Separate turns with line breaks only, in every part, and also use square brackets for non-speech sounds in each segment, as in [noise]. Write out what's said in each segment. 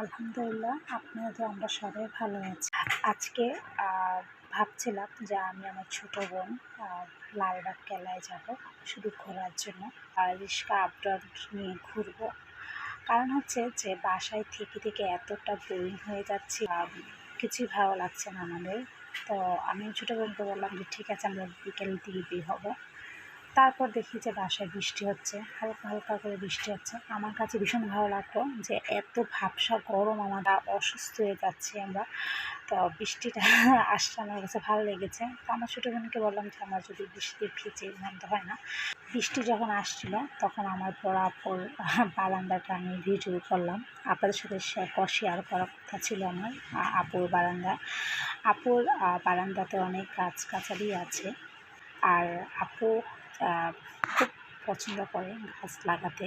আলহামদুলিল্লাহ আপনারা তো আমরা সবাই ভালো আছি। আজকে ভাবছিলাম যে আমি আমার ছোট বোন লালবাগ কেলায় যাব, শুধু ঘোরার জন্য। আর রিস্কা আপডাউন নিয়ে ঘুরবো। কারণ হচ্ছে যে বাসায় থেকে থেকে এতটা বোরিং হয়ে যাচ্ছি কিছুই ভালো লাগছে না আমাদের। তো আমি ছোটো বোনকে বললাম যে, ঠিক আছে, আমরা বিকেল দিকে বের হব। তারপর দেখি যে বাসায় বৃষ্টি হচ্ছে, হালকা হালকা করে বৃষ্টি হচ্ছে। আমার কাছে ভীষণ ভালো লাগল যে এত ভাবসা গরম আমরা অসুস্থ হয়ে যাচ্ছি আমরা। তো বৃষ্টিটা [laughs] আসছে, আমার কাছে ভালো লেগেছে। তো আমার ছোটো বোনকে বললাম যে, আমার যদি বৃষ্টি ভিজে মন্দ হয় না। বৃষ্টি যখন আসছিল, তখন আমার বড় আপুর [laughs] বারান্দাটা আমি ভিডিও করলাম। আপনাদের সাথে শেয়ার করার কথা ছিল আমার আপুর বারান্দা। আপুর বারান্দাতে অনেক গাছ গাছালি আছে। আর আপু খুব পছন্দ করে গাছ লাগাতে।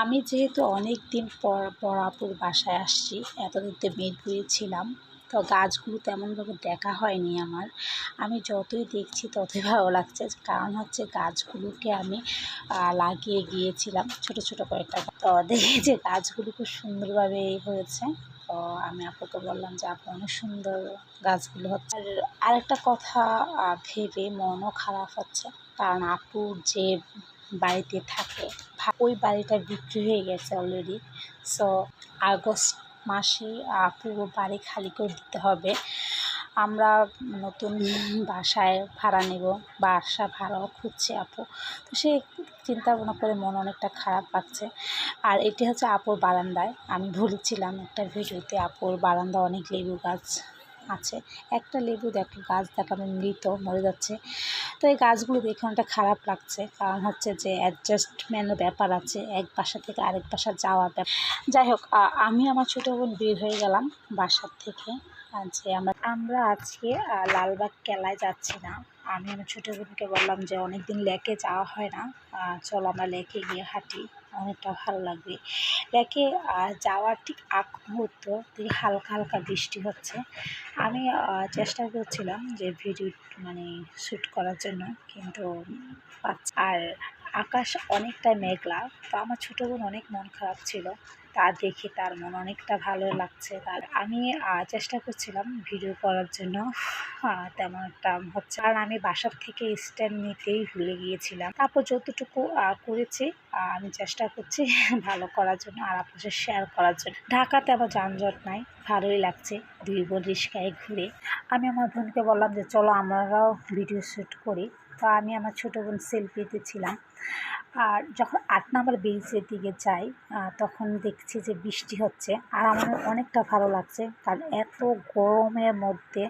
আমি যেহেতু অনেক দিন পর পর আপুর বাসায় আসছি, এতদিন তো মেদপুরে ছিলাম, তো গাছগুলো তেমনভাবে দেখা হয়নি আমার। আমি যতই দেখছি ততই ভালো লাগছে, কারণ হচ্ছে গাছগুলোকে আমি লাগিয়ে গিয়েছিলাম ছোট ছোট কয়েকটা। তো দেখি যে গাছগুলো খুব সুন্দরভাবে হয়েছে। তো আমি আপুকে বললাম যে, আপু, অনেক সুন্দর গাছগুলো হচ্ছে। আর আরেকটা কথা ভেবে মনও খারাপ হচ্ছে। কারণ আপুর যে বাড়িতে থাকে ওই বাড়িটা বিক্রি হয়ে গেছে অলরেডি সো আগস্ট মাসে পুরো বাড়ি খালি করে দিতে হবে। আমরা নতুন বাসায় ভাড়া নেব, বাসা ভাড়াও খুঁজছে আপু। তো সে চিন্তা ভাবনা করে মন অনেকটা খারাপ লাগছে। আর এটি হচ্ছে আপুর বারান্দায়। আমি বলেছিলাম একটা ভিডিওতে আপুর বারান্দা অনেক লেবু গাছ আছে। একটা লেবু দেখ গাছ দেখানো মৃত, মরে যাচ্ছে। তো এই গাছগুলো দেখে অনেকটা খারাপ লাগছে। কারণ হচ্ছে যে অ্যাডজাস্টমেন্টের ব্যাপার আছে, এক বাসা থেকে আরেক বাসা যাওয়ার ব্যাপার। যাই হোক আমি আমার ছোটো বোন বের হয়ে গেলাম বাসার থেকে। যে আমরা আমরা আজকে লালবাগ কেলায় যাচ্ছি না। আমি আমার ছোটো বোনকে বললাম যে অনেক দিন লেকে যাওয়া হয় না। চলো আমরা লেকে গিয়ে হাঁটি। অনেকটা ভালো লাগবে। দেখে আর যাওয়ার ঠিক আগ মুহূর্ত থেকে হালকা হালকা বৃষ্টি হচ্ছে। আমি চেষ্টা করছিলাম যে ভিডিও মানে শ্যুট করার জন্য, কিন্তু আর আকাশ অনেকটা মেঘলা, তো আমার ছোটো বোন অনেক মন খারাপ ছিল। তা দেখে তার মন অনেকটা ভালো লাগছে। তার আমি চেষ্টা করছিলাম ভিডিও করার জন্য। তেমন একটা হচ্ছে আর আমি বাসার থেকে স্ট্যান্ড নিতেই ভুলে গিয়েছিলাম। তারপর যতটুকু করেছি আমি চেষ্টা করছি [laughs] ভালো করার জন্য আর আপনার শেয়ার করার জন্য। ঢাকাতে আবার যানজট নাই, ভালোই লাগছে। দুই বোন রিস্কায় ঘুরে। আমি আমার বোনকে বললাম যে, চলো আমরাও ভিডিও শ্যুট করি। তো আমি আমার ছোটো বোন সেলফিতে ছিলাম। আর যখন আট নম্বর বেঞ্চের দিকে যাই তখন দেখছি যে বৃষ্টি হচ্ছে। আর আমার অনেকটা ভালো লাগছে, কারণ এত গরমের মধ্যে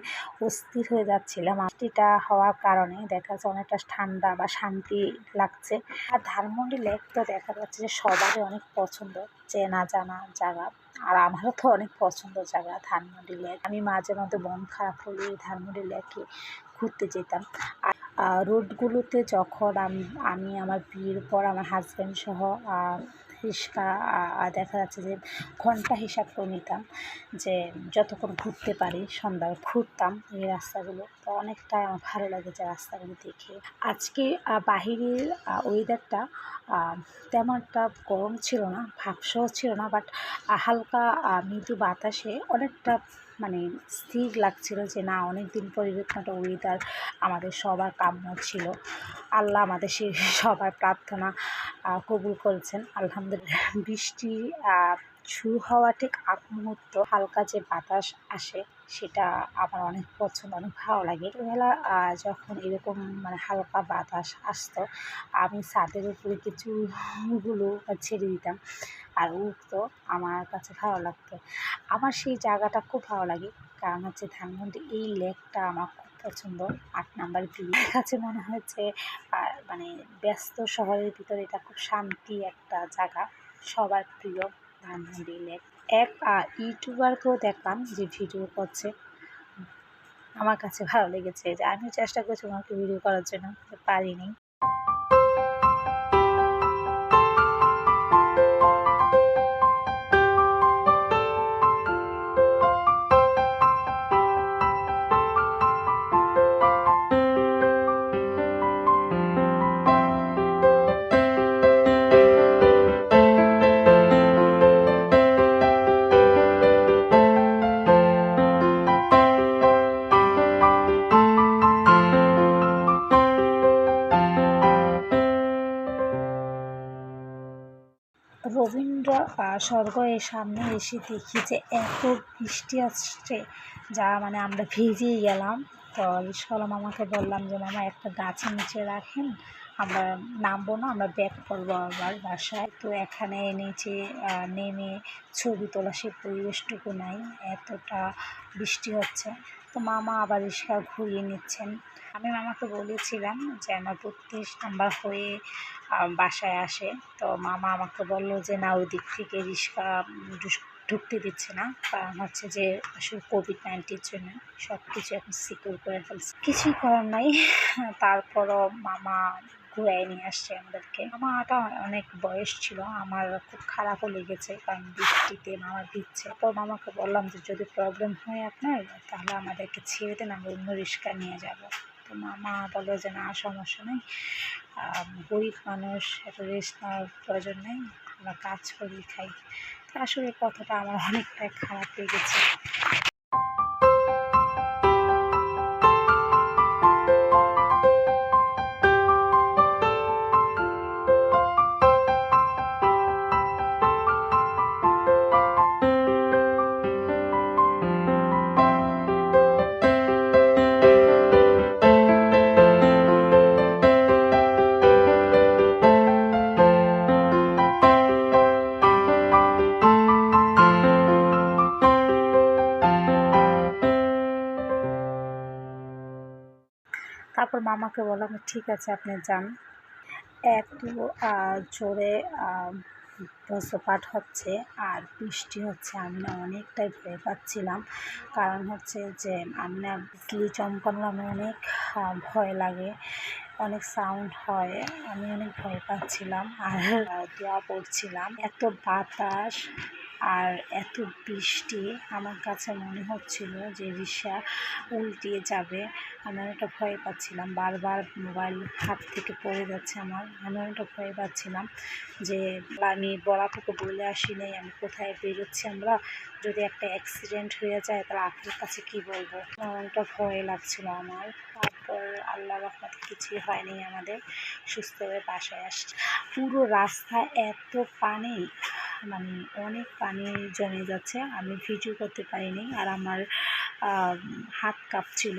অস্থির হয়ে যাচ্ছিলাম। বৃষ্টিটা হওয়ার কারণে দেখা যাচ্ছে অনেকটা ঠান্ডা বা শান্তি লাগছে। আর ধানমন্ডি লেক তো দেখা যাচ্ছে যে সবারই অনেক পছন্দ, চেনা জানা জায়গা। আর আমারও তো অনেক পছন্দ জায়গা ধানমন্ডি লেক। আমি মাঝে মধ্যে মন খারাপ হলে ধানমন্ডি লেকে ঘুরতে যেতাম। আর রোডগুলোতে যখন আম- আমি আমার বিয়ের পর আমার হাজব্যান্ড সহ রিক্সা দেখা যাচ্ছে যে ঘণ্টা হিসাব করে নিতাম যে যতক্ষণ ঘুরতে পারি, সন্ধ্যায় ঘুরতাম এই রাস্তাগুলো। তো অনেকটাই আমার ভালো লাগে যে রাস্তাগুলো দেখে। আজকে বাহিরের ওয়েদারটা তেমন একটা গরম ছিল না ভাবসহ ছিল না বাট হালকা মৃদু বাতাসে অনেকটা মানে স্থির লাগছিল যে না অনেক দিন পর একটা ওয়েদার আমাদের সবার কাম্য ছিল। আল্লাহ আমাদের সেই [laughs] সবার প্রার্থনা কবুল করেছেন। আলহামদুলিল্লাহ [laughs] বৃষ্টি শুরু হওয়া ঠিক আগ মুহূর্ত হালকা যে বাতাস আসে, সেটা আমার অনেক পছন্দ, অনেক ভালো লাগে। ছোটোবেলা যখন এরকম মানে হালকা বাতাস আসতো, আমি ছাদের উপরে কিছু গুলো ছেড়ে দিতাম। আর উঠতো, আমার কাছে ভালো লাগতো। আমার সেই জায়গাটা খুব ভালো লাগে, কারণ হচ্ছে ধানমন্ডি, এই লেকটা আমার খুব পছন্দ। আট নাম্বার ভিউ কাছে মনে হয়েছে মানে ব্যস্ত শহরের ভিতরে এটা খুব শান্তি একটা জায়গা, সবার প্রিয় ধানমন্ডি লেক। এক ইউটিউবারকেও দেখলাম যে ভিডিও করছে। আমার কাছে ভালো লেগেছে যে আমিও চেষ্টা করছি ওনাকে ভিডিও করার জন্য পারিনি। স্বর্গ এর সামনে এসে দেখি যে এত বৃষ্টি আসছে, যা মানে আমরা ভিজেই গেলাম। তো রিস্কলাম আমাকে বললাম যে, মামা, একটা গাছের নিচে রাখেন আমরা নামবো না, আমরা ব্যাক করব আবার বাসায়। তো এখানে নিচে নেমে ছবি তোলা সেই পরিবেশটুকু নাই, এতটা বৃষ্টি হচ্ছে। তো মামা আবার রিক্সা ঘুরিয়ে নিচ্ছেন। আমি মামাকে বলেছিলাম যে আমার বত্রিশ নাম্বার হয়ে বাসায় আসে। তো মামা আমাকে বলল যে, না, ওই দিক থেকে রিক্সা ঢুকতে দিচ্ছে না। কারণ হচ্ছে যে, আসলে কোভিড নাইন্টির জন্য সব কিছু এখন সিকিউর করে ফেলছে। কিছুই করার নাই। তারপরও মামা ঘুরাই নিয়ে আসছে আমাদেরকে। মামাটা অনেক বয়স ছিল, আমার খুব খারাপও লেগেছে, কারণ বৃষ্টিতে মামা দিচ্ছে তো মামাকে বললাম যে, যদি প্রবলেম হয় আপনার, তাহলে আমাদেরকে ছেড়ে দেন, আমরা অন্য রিক্সা নিয়ে যাব। তো মামা বলল যে, না, সমস্যা নেই। গরিব মানুষ, এত রেস্ট নেওয়ার প্রয়োজন নেই, আমরা কাজ করি খাই। আসলে কথাটা আমার অনেকটাই খারাপ লেগেছে। মামাকে বললাম ঠিক আছে, আপনি যান। এত জোরে বজ্রপাত হচ্ছে, আর বৃষ্টি হচ্ছে। আমি না অনেকটাই ভয় পাচ্ছিলাম। কারণ হচ্ছে যে, আমি না বিজলি চমকানোর আমার অনেক ভয় লাগে, অনেক সাউন্ড হয়, আমি অনেক ভয় পাচ্ছিলাম। আর দোয়া পড়ছিলাম। এত বাতাস আর এত বৃষ্টি আমার কাছে মনে হচ্ছিল যে রিক্সা উল্টিয়ে যাবে। আমি অনেকটা ভয় পাচ্ছিলাম। বারবার মোবাইল হাত থেকে পড়ে যাচ্ছে আমার। আমি অনেকটা ভয় পাচ্ছিলাম যে, আমি বলাটুকু বলে আসি নাই, আমি কোথায় বেরোচ্ছি আমরা? যদি একটা অ্যাক্সিডেন্ট হয়ে যায়, তাহলে আপনার কাছে কি বলব? অনেকটা ভয় লাগছিল আমার। তারপর আল্লাহ রহমতে কিছুই হয়নি আমাদের। সুস্থ হয়ে বাসায় আসছি। পুরো রাস্তা এত পানি। মানে অনেক পানি জমে যাচ্ছে আমি ভিডিও করতে পারিনি। আর আমার হাত কাঁপছিল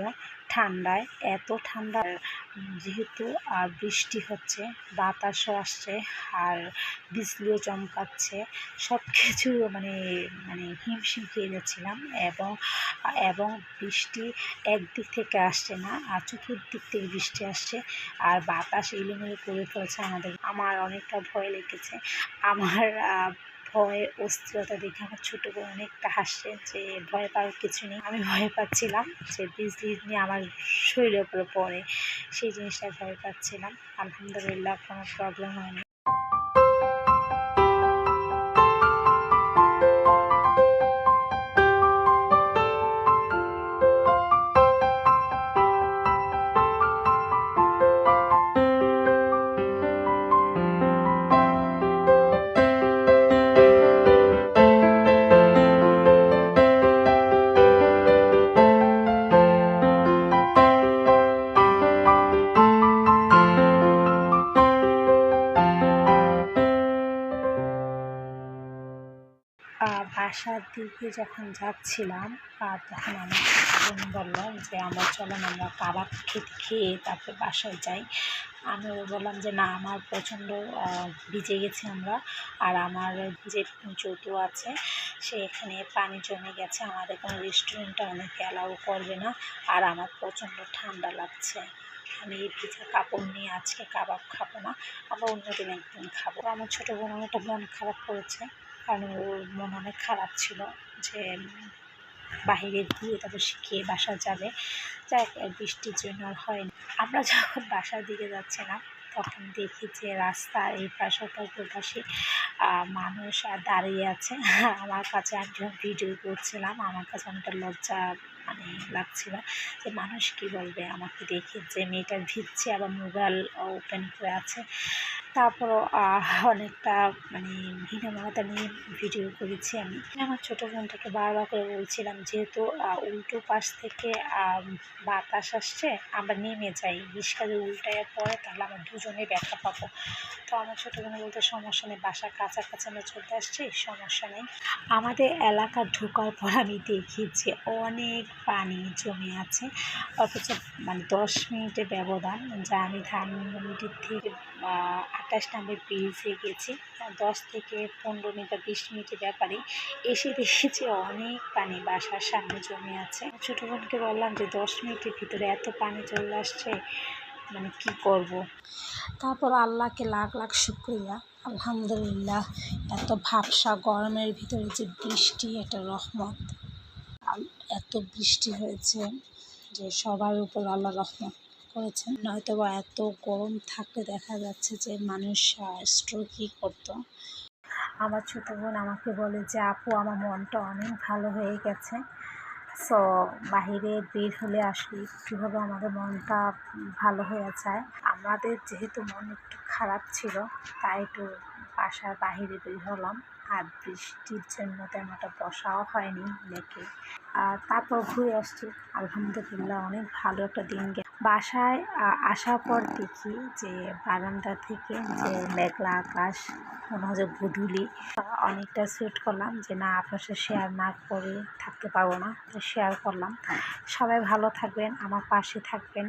ঠান্ডায়, এত ঠান্ডা, যেহেতু বৃষ্টি হচ্ছে, বাতাসও আসছে আর বিজলিও চমকাচ্ছে সব কিছু মানে মানে হিমশিম খেয়ে যাচ্ছিলাম এবং এবং বৃষ্টি একদিক থেকে আসছে না, আর চতুর্দিক থেকে বৃষ্টি আসছে, আর বাতাস এলোমেলো করে ফেলছে আমাদের। আমার অনেকটা ভয় লেগেছে। আমার ভয়, অস্থিরতা দেখে আমার ছোটো বোন অনেকটা হাসছে যে ভয় পাওয়ার কিছু নেই। আমি ভয় পাচ্ছিলাম যে বিজলি নিয়ে আমার শরীরের উপরে পড়ে। সেই জিনিসটা ভয় পাচ্ছিলাম। আলহামদুলিল্লাহ কোনো প্রবলেম হয়নি। দিকে যখন যাচ্ছিলাম আহ, তখন আমার বোন বলল যে আমরা চলেন আমরা কাবাব খেতে খেয়ে তারপরে বাসায় যাই। আমি বললাম যে না আমার প্রচণ্ড ভিজে গেছি আমরা আর আমার যে যৌতু আছে সে এখানে পানি জমে গেছে আমাদের কোনো রেস্টুরেন্টে অনেকে অ্যালাউ করবে না আর আমার প্রচণ্ড ঠান্ডা লাগছে। আমি এই ভিজা কাপড় নিয়ে আজকে কাবাব খাব না আমরা অন্যদিন একদিন খাব। আমার ছোটো বোন অনেকটা মন খারাপ করেছে। কারণ ওর মন অনেক খারাপ ছিল যে বাহিরে গিয়ে তারপর শিখিয়ে বাসা যাবে। যাই বৃষ্টির জন্য আর হয়নি। আমরা যখন বাসার দিকে যাচ্ছিলাম, তখন দেখি যে রাস্তার এই পাশে ওপাশ দুপাশে মানুষ দাঁড়িয়ে আছে। আমার কাছে আমি যখন ভিডিও করছিলাম। আমার কাছে অনেকটা লজ্জা মানে লাগছিল যে, মানুষ কি বলবে আমাকে দেখে যে মেয়েটা ভিজছে আবার মোবাইল ওপেন করে আছে। তারপরও অনেকটা মানে হীনমনতা নিয়ে ভিডিও করেছি আমি। আমার ছোটো বোনটাকে বারবার করে বলছিলাম, যেহেতু উল্টো পাশ থেকে বাতাস আসছে, আমরা নেমে যাই। রিক্সাতে উল্টায় পরে তাহলে আমরা দুজনে ব্যথা পাবো। তো আমার ছোটো বোন বলতে, সমস্যা নেই, বাসার কাছাকাছি আমরা চলতে আসছি, সমস্যা নেই। আমাদের এলাকা ঢোকার পর আমি দেখি যে অনেক পানি জমে আছে, অথচ মানে দশ মিনিটের ব্যবধান, যা আমি ধানমন্ডির থেকে আঠাশ নম্বর ব্রিজে গেছি দশ থেকে পনেরো মিনিট বা বিশ মিনিটের ব্যাপারে এসে দেখেছি অনেক পানি বাসার সামনে জমে আছে। ছোটো বোনকে বললাম যে, দশ মিনিটের ভিতরে এত পানি চলে আসছে মানে কি করব। তারপর আল্লাহকে লাখ লাখ শুক্রিয়া। আলহামদুলিল্লাহ, এত ভাবসা গরমের ভিতরে যে বৃষ্টি, এটা রহমত। এত বৃষ্টি হয়েছে যে সবার উপর আল্লাহ রহমত। করেছেন। নয়তো বা এত গরম থাকতে দেখা যাচ্ছে যে মানুষ স্ট্রোকই করতো। আমার ছোটো বোন আমাকে বলে যে, আপু, আমার মনটা অনেক ভালো হয়ে গেছে। সো বাহিরে বের হলে আসলে হলে আমাদের মনটা ভালো হয়ে যায়। আমাদের যেহেতু মন একটু খারাপ ছিল, তাই একটু বাসার বাহিরে বের হলাম। আর বৃষ্টির জন্য তেমন একটা বসাও হয়নি লেকে আর তারপর ঘুরে আসছি। আলহামদুলিল্লাহ, অনেক ভালো একটা দিন গে বাসায় আসার পর দেখি যে বারান্দা থেকে যে মেঘলা আকাশ, মনে যে গুধুলি অনেকটা সুইট করলাম যে না, আপনার সাথে শেয়ার না করে থাকতে পারব না শেয়ার করলাম। সবাই ভালো থাকবেন, আমার পাশে থাকবেন।